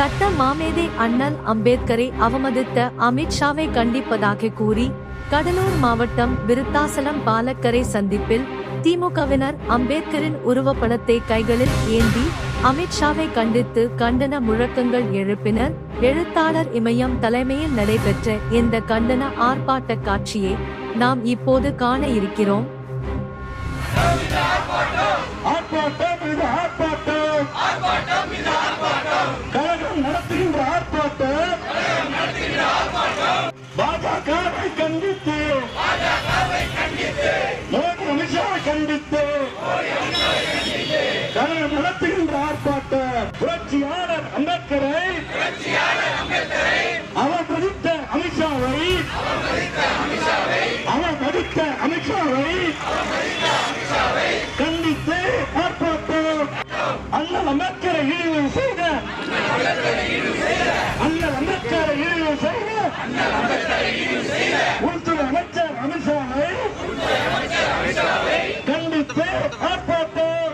சட்ட மாமேதை அண்ணல் அம்பேத்கரை அவமதித்த அமித்ஷாவை கண்டிப்பதாக கூறி கடலூர் மாவட்டம் விருத்தாசலம் பாலக்கரை சந்திப்பில் திமுகவினர் அம்பேத்கரின் உருவப்படத்தை கைகளில் ஏந்தி அமித்ஷாவை கண்டித்து கண்டன முழக்கங்கள் எழுப்பினர். எழுத்தாளர் இமயம் தலைமையில் நடைபெற்ற இந்த கண்டன ஆர்ப்பாட்ட காட்சியை நாம் இப்போது காண இருக்கிறோம். கழகம் நடத்துகின்ற ஆர்ப்பாட்டம். பாஜகவை கண்டித்து. மோடி அமித்ஷாவை கண்டித்து. கழகம் நடத்துகின்ற ஆர்ப்பாட்டம். புரட்சியாளர் அம்பேத்கரை. அவர் மதித்த அமித்ஷாவை. அவர் மதித்த அமித்ஷாவை. கண்டித்து ஆர்ப்பாட்டம். அண்ணல் அம்பேத்கர் உள்துறை அமைச்சர் அமித்ஷாவை கண்டித்து ஆர்ப்பாட்டம்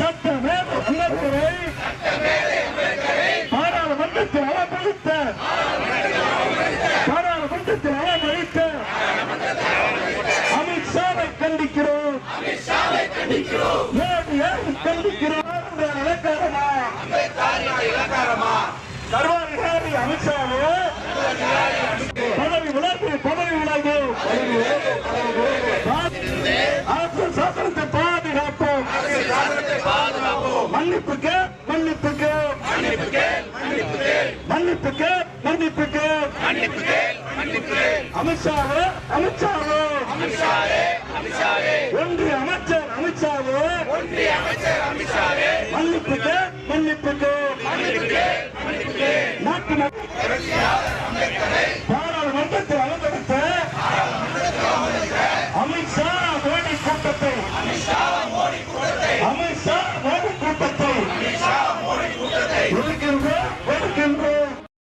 சட்டமேதை அம்பேத்கரை பாராளுமன்றத்தில் அவமதித்த பாராளுமன்றத்தில் அவமதித்த அமித்ஷாவை கண்டிக்கிறோம். மோடியை கண்டிக்கிறோம் என்ற இலக்காரமா? சர்வாதிகாரி அமித்ஷாவே பதவி விலகு பதவி விலகு அரசு சாசனத்தை பாதுகாப்போம். மன்னிப்புக்கு மன்னிப்புக்கு. மன்னிப்புக்கு மன்னிப்புக்கு. அமித்ஷாவே அமித்ஷாவோ. ஒன்றிய அமைச்சர் அமித்ஷாவே. மன்னிப்புக்கு மன்னிப்புக்கு. உறுப்பினர் பாராளுமன்றத்தில் அனுமதித்த அமித்ஷா மோடி கூட்டத்தை